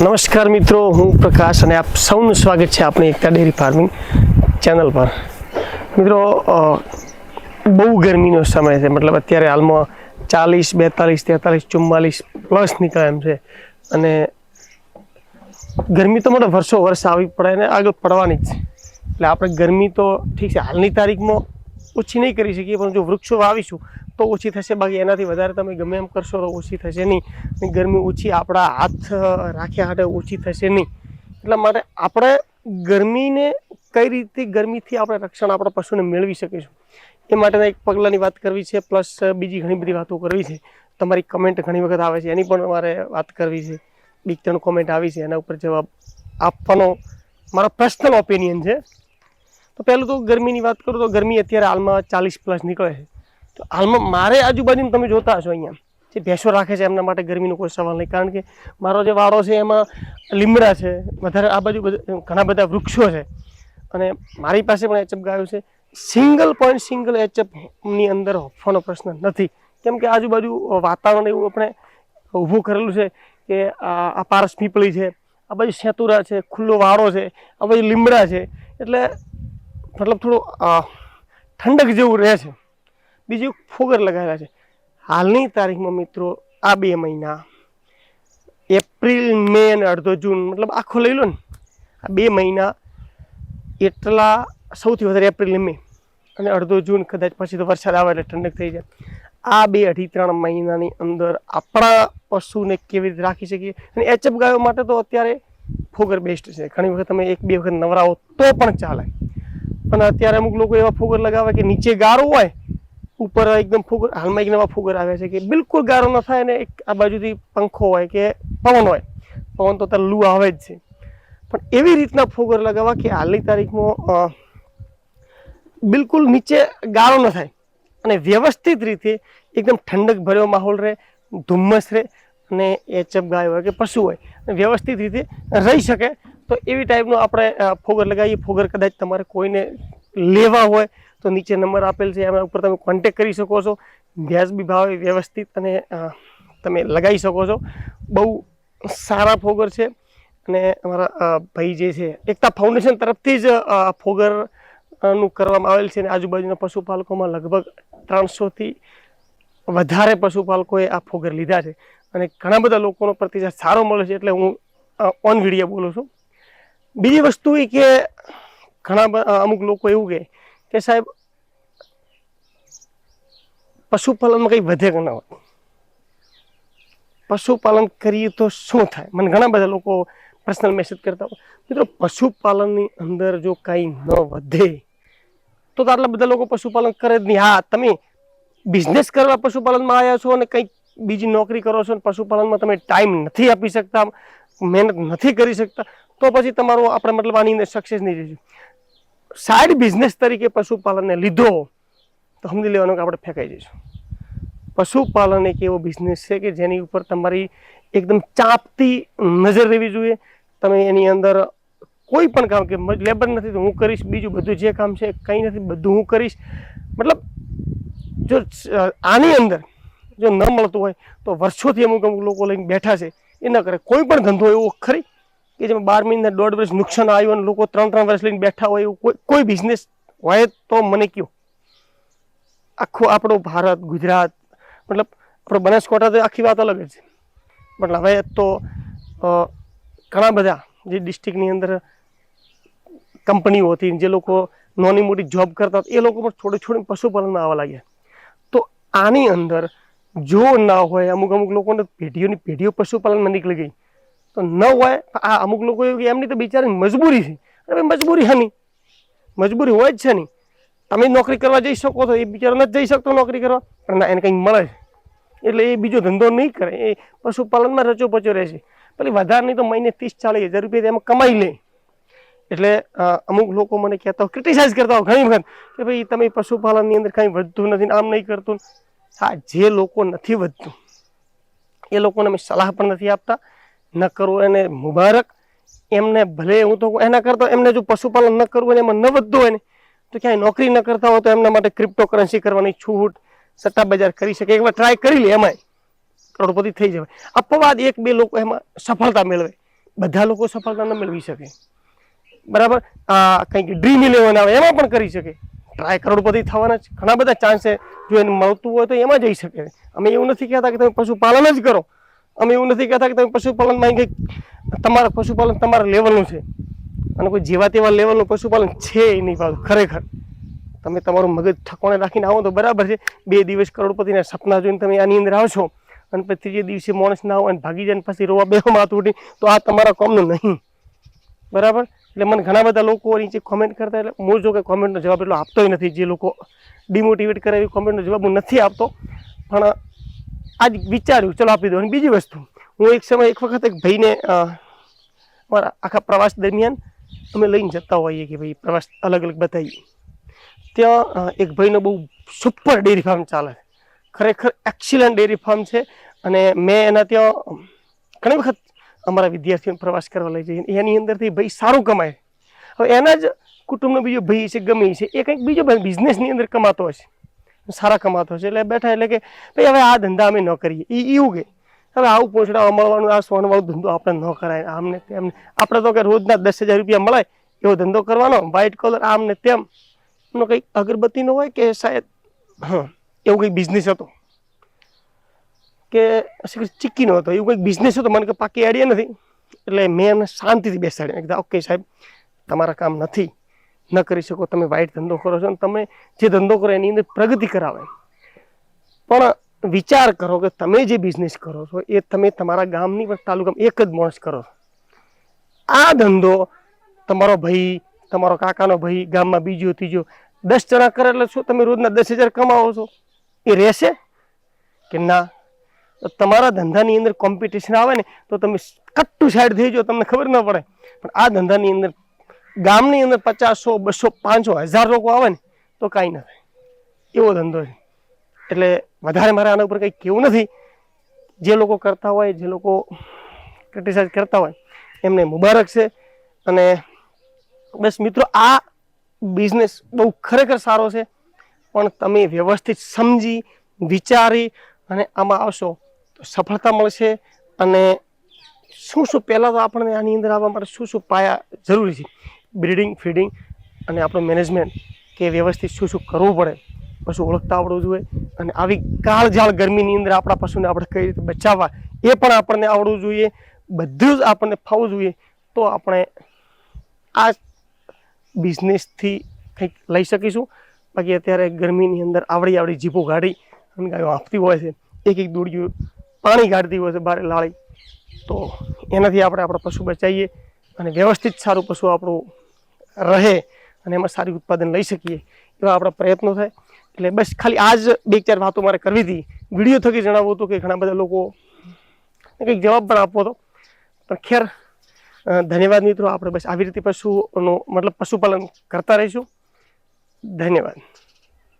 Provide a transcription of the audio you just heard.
નમસ્કાર મિત્રો, હું પ્રકાશ અને આપ સૌનું સ્વાગત છે આપણી એકતા ડેરી ફાર્મિંગ ચેનલ પર. મિત્રો બહુ ગરમીનો સમય છે, મતલબ અત્યારે હાલમાં ચાલીસ, બેતાલીસ, તેતાલીસ, ચુમ્માલીસ પ્લસ નીકળે એમ છે. અને ગરમી તો મને વર્ષો વર્ષ આવી પડે ને આગળ પડવાની જ છે. એટલે આપણે ગરમી તો ઠીક છે, હાલની તારીખમાં ઓછી નહીં કરી શકીએ, પણ જો વૃક્ષો વાવીશું તો ઓછી થશે. બાકી એનાથી વધારે તમે ગમે એમ કરશો તો ઓછી થશે નહીં. ગરમી ઓછી, આપણા હાથ રાખ્યા હાટે ઓછી થશે નહીં. એટલા માટે આપણે ગરમીને કઈ રીતે ગરમીથી આપણે રક્ષણ આપણા પશુને મેળવી શકીશું? એ માટેના એક પગલાંની વાત કરવી છે, પ્લસ બીજી ઘણી બધી વાતો કરવી છે. તમારી કમેન્ટ ઘણી વખત આવે છે, એની પણ મારે વાત કરવી છે. બીક ત્રણ કોમેન્ટ આવી છે, એના ઉપર જવાબ આપવાનો મારો પર્સનલ ઓપિનિયન છે. તો પહેલું તો ગરમીની વાત કરું તો ગરમી અત્યારે હાલમાં ચાલીસ પ્લસ નીકળે છે. તો હાલમાં મારે આજુબાજુમાં તમે જોતા હશો અહીંયા. જે ભેંસો રાખે છે એમના માટે ગરમીનો કોઈ સવાલ નહીં. કારણ કે મારો જે વાડો છે એમાં લીમડા છે, વધારે આ બાજુ ઘણા બધા વૃક્ષો છે. અને મારી પાસે પણ એચએફ ગાયો છે. સિંગલ પોઈન્ટ સિંગલ એચએફની અંદર હોફવાનો પ્રશ્ન નથી. કેમ કે આજુબાજુ વાતાવરણ એવું આપણે ઊભું કરેલું છે કે આ પારસ પીપળી છે, આ બાજુ સેતુરા છે, ખુલ્લો વાળો છે, આ બાજુ લીમડા છે. એટલે મતલબ થોડું ઠંડક જેવું રહે છે. બીજું ફોગર લગાવેલા છે. હાલની તારીખમાં મિત્રો, આ બે મહિના. એપ્રિલ, મે અને અડધો જૂન, મતલબ આખો લઈ લો ને. આ બે મહિના એટલા સૌથી વધારે એપ્રિલ મે. અને અડધો જૂન કદાચ પછી તો વરસાદ આવે એટલે ઠંડક થઈ જાય. આ બે અઢી ત્રણ મહિનાની અંદર આપણા પશુને કેવી રીતે રાખી શકીએ? અને એચએફ ગાયો માટે તો અત્યારે ફોગર બેસ્ટ છે. ઘણી વખત તમે એક બે વખત નવરાવો તો પણ ચાલે. પણ અત્યારે અમુક લોકો એવા ફોગર લગાવે કે નીચે ગારો હોય ઉપર એકદમ ફુગર, હાલમાં એક નવા ફુગર આવે છે કે બિલકુલ ગારો ન થાય ને એક આ બાજુથી પંખો હોય કે પવન હોય, પવન તો ત્યારે લૂ આવે જ છે. પણ એવી રીતના ફુગર લગાવવા કે હાલની તારીખમાં બિલકુલ નીચે ગાળો ન થાય અને વ્યવસ્થિત રીતે એકદમ ઠંડક ભર્યો માહોલ રહે, ધુમ્મસ રહે અને એ ગાય હોય કે પશુ હોય વ્યવસ્થિત રીતે રહી શકે. તો એવી ટાઈપનો આપણે ફોગર લગાવીએ. ફોગર કદાચ તમારે કોઈને લેવા હોય તો નીચે નંબર આપેલ છે, એના ઉપર તમે કોન્ટેક કરી શકો છો. વ્યાજબી ભાવે વ્યવસ્થિત અને તમે લગાવી શકો છો. બહુ સારા ફોગર છે અને અમારા ભાઈ જે છે, એકતા ફાઉન્ડેશન તરફથી જ ફોગરનું કરવામાં આવેલ છે અને આજુબાજુના પશુપાલકોમાં લગભગ ત્રણસોથી વધારે પશુપાલકોએ આ ફોગર લીધા છે. અને ઘણા બધા લોકોનો પ્રતિસાદ સારો મળે છે એટલે હું ઓન વીડિયો બોલું છું. બીજી વસ્તુ એ કે ઘણા અમુક લોકો એવું કહે કે સાહેબ, પશુપાલનમાં કંઈ વધે કે ના હોય. પશુપાલન કરીએ તો શું થાય? મને ઘણા બધા લોકો પર્સનલ મેસેજ કરતા હોય. મિત્રો, પશુપાલનની અંદર જો કાંઈ ન વધે, તો તો આટલા બધા લોકો પશુપાલન કરે જ નહીં. હા, તમે બિઝનેસ કરવા પશુપાલનમાં આવ્યા છો અને કંઈક બીજી નોકરી કરો છો અને પશુપાલનમાં તમે ટાઈમ નથી આપી શકતા, મહેનત નથી કરી શકતા, તો પછી તમારો આપણે મતલબ આની અંદર સક્સેસ નહીં જઈશું સાઈડ બિઝનેસ તરીકે પશુપાલનને લીધો, તો સમજી લેવાનું કે આપણે ફેંકાઈ જઈશું. પશુપાલન એક એવો બિઝનેસ છે કે જેની ઉપર તમારી એકદમ ચાંપતી નજર રહેવી જોઈએ. તમે એની અંદર કોઈ પણ કામ કે લેબર નથી તો હું કરીશ, બીજું બધું જે કામ છે કંઈ નથી, બધું હું કરીશ. મતલબ જો આની અંદર જો ન મળતું હોય તો વર્ષોથી અમુક અમુક લોકો લઈને બેઠા છે. એ ન કરે. કોઈ પણ ધંધો એવો ખરી? કે જેમાં બાર મહિના દોઢ વર્ષ નુકસાન આવ્યું અને લોકો ત્રણ ત્રણ વર્ષ લઈને બેઠા હોય એવું કોઈ કોઈ બિઝનેસ હોય તો મને કયો. આખું આપણું ભારત ગુજરાત મતલબ આપણો બનાસકાંઠા તો આખી વાત અલગ જ છે. મતલબ હવે તો અ, ઘણા બધા જે ડિસ્ટ્રિક્ટની અંદર કંપનીઓ હતી જે લોકો નાની મોટી જોબ કરતા હતા, એ લોકો પણ થોડી થોડી પશુપાલનમાં આવવા લાગ્યા. તો આની અંદર જો ના હોય અમુક અમુક લોકોને પેઢીઓની પેઢીઓ પશુપાલનમાં નીકળી ગઈ. તો ન હોય આ અમુક લોકો એવું કે એમની તો બિચારી મજબૂરી છે. અરે ભાઈ, મજબૂરી હા નહીં મજબૂરી હોય જ છે નહીં તમે નોકરી કરવા જઈ શકો તો એ બિચારો નથી જઈ શકતો નોકરી કરવા, પણ ના, એને કંઈક મળે એટલે એ બીજો ધંધો નહીં કરે. એ પશુપાલનમાં રચો પચો રહેશે. પેલી વધારે નહીં તો મહિને ત્રીસ ચાલીસ હજાર રૂપિયા એમાં કમાઈ લે. એટલે અમુક લોકો મને કહેતા હોય ક્રિટિસાઇઝ કરતા હોય ઘણી વખત, કે ભાઈ, તમે પશુપાલનની અંદર કાંઈ વધતું નથી આમ નહીં કરતું હા જે લોકો નથી વધતું, એ લોકોને અમે સલાહ પણ નથી આપતા. ન કરવું એને મુબારક. એમને ભલે હું તો એના કરતાં એમને જો પશુપાલન ન કરવું હોય એમાં ન વધતું હોય ને, તો ક્યાંય નોકરી ન કરતા હોય તો એમના માટે ક્રિપ્ટોકરન્સી કરવાની છૂટ સટ્ટા બજાર કરી શકે. એકવાર ટ્રાય કરી લે એમાંય. કરોડપતિ થઈ જવાય. અપવાદ એક બે લોકો એમાં સફળતા મેળવે. બધા લોકો સફળતા ન મેળવી શકે. બરાબર? આ કંઈક ડ્રીમ ઇલેવન આવે, એમાં પણ કરી શકે. ટ્રાય કરોડપતિ થવાના જ ઘણા બધા ચાન્સ જો એને મળતું હોય તો એમાં જઈ શકે. અમે એવું નથી કહેતા કે તમે પશુપાલન જ કરો. અમે એવું નથી કહેતા કે તમે પશુપાલનમાં કંઈક તમારા પશુપાલન તમારા લેવલનું છે. અને કોઈ જેવા તેવા લેવલનું પશુપાલન છે એ નહીં ખરેખર. તમે તમારું મગજ ઠકોણે રાખીને આવો તો બરાબર છે. બે દિવસ કરોડપતિના સપના જોઈને તમે આની અંદર આવશો અને પછી ત્રીજે દિવસે માણસ ના હોય અને ભાગી જાય પછી રોવા બે માથ ઉઠી, તો આ તમારા કોમનું નહીં. બરાબર? એટલે મને ઘણા બધા લોકો નીચે કોમેન્ટ કરતા એટલે હું જો કે કોમેન્ટનો જવાબ એટલો આપતો નથી. જે લોકો ડિમોટિવેટ કરે એવી કોમેન્ટનો જવાબ હું નથી આપતો. પણ આજ વિચાર્યું, ચલો આપી દો. અને બીજી વસ્તુ, હું એક સમય એક વખત એક ભાઈને મારા આખા પ્રવાસ દરમિયાન અમે લઈને જતા હોઈએ કે ભાઈ, પ્રવાસ અલગ અલગ બતાવીએ. ત્યાં એક ભાઈનો બહુ સુપર ડેરી ફાર્મ ચાલે. છે ખરેખર એક્સિલન્ટ ડેરી ફાર્મ છે અને મેં એના ત્યાં ઘણી વખત અમારા વિદ્યાર્થીઓને પ્રવાસ કરવા લઈ જઈએ એની અંદરથી ભાઈ સારું કમાય. હવે એના જ કુટુંબનો બીજો ભાઈ છે, ગમે છે, એ કંઈક બીજો બિઝનેસની અંદર કમાતો હશે. સારા કમાતો છે. એટલે બેઠા એટલે કે, ભાઈ હવે આ ધંધા અમે ન કરીએ. એ એવું કે હવે આવું પહોંચડાવા અમળવાનું, આ સોનવાળું ધંધો આપણે ન કરાય. આમને તેમને આપણે તો કે રોજના દસ હજાર રૂપિયા મળે, એવો ધંધો કરવાનો વ્હાઇટ કલર આમ ને તેમ. એમનો કંઈક અગરબત્તીનો હોય કે શાયદ, હા, એવું કંઈક બિઝનેસ હતો. કે ચીક્કીનો હતો, એવું કંઈક બિઝનેસ હતો. મને કે પાકી આઈડિયા નથી. એટલે મેં એમને શાંતિથી બેસાડ્યા. કીધા, ઓકે સાહેબ, તમારા કામ નથી. ન કરી શકો, તમે વાઈટ ધંધો કરો છો અને તમે જે ધંધો કરો એની અંદર પ્રગતિ કરાવે. પણ વિચાર કરો કે તમે જે બિઝનેસ કરો છો, એ તમે તમારા ગામની પણ તાલુકામાં એક જ માણસ કરો છો. આ ધંધો તમારો ભાઈ, તમારો કાકાનો ભાઈ, ગામમાં બીજો, ત્રીજો, દસ જણા કરે એટલે શું તમે રોજના દસ હજાર કમાવો છો? એ રહેશે? કે ના? તમારા ધંધાની અંદર કોમ્પિટિશન આવે ને, તો તમે કટ્ટુ સાઈડ થઈ જાઓ, તમને ખબર ન પડે. પણ આ ધંધાની અંદર ગામની અંદર પચાસો, બસો, પાંચસો, હજાર લોકો આવે ને, તો કાંઈ ના થાય. એવો ધંધો છે. એટલે વધારે મારે આના ઉપર કંઈ કેવું નથી. જે લોકો કરતા હોય, જે લોકો ક્રિટિસાઇઝ કરતા હોય, એમને મુબારક છે. અને બસ મિત્રો, આ બિઝનેસ બહુ ખરેખર સારો છે. પણ તમે વ્યવસ્થિત સમજી, વિચારી અને આમાં આવશો તો સફળતા મળશે. અને શું શું પહેલાં તો આપણને આની અંદર આવવા માટે શું શું પાયા જરૂરી છે? બ્રીડિંગ, ફીડિંગ અને આપણું મેનેજમેન્ટ કે વ્યવસ્થિત શું શું કરવું પડે, પશુ ઓળખતા આવડવું જોઈએ અને આવી કાળઝાળ ગરમીની અંદર આપણા પશુને આપણે કઈ રીતે બચાવવા, એ પણ આપણને આવડવું જોઈએ, બધું જ આપણને ફાવવું જોઈએ, તો આપણે આ બિઝનેસથી કંઈક લઈ શકીશું. બાકી અત્યારે ગરમીની અંદર આવડી આવડી જીપો ગાડી, અને ગાયો આપતી હોય છે, એક એક દોડીઓ પાણી કાઢતી હોય છે બારે લાળી, તો એનાથી આપણે આપણા પશુ બચાવીએ અને વ્યવસ્થિત સારું પશુ આપણું રહે અને એમાં સારી ઉત્પાદન લઈ શકીએ એવા આપણા પ્રયત્નો થાય. એટલે બસ ખાલી આ જ બે ચાર વાતો મારે કરવી હતી. વીડિયો થકી જણાવવું હતું કે ઘણા બધા લોકો કંઈક જવાબ પણ આપવો હતો. પણ ખેર ધન્યવાદ મિત્રો. આપણે બસ આવી રીતે પશુનો મતલબ પશુપાલન કરતા રહીશું. ધન્યવાદ.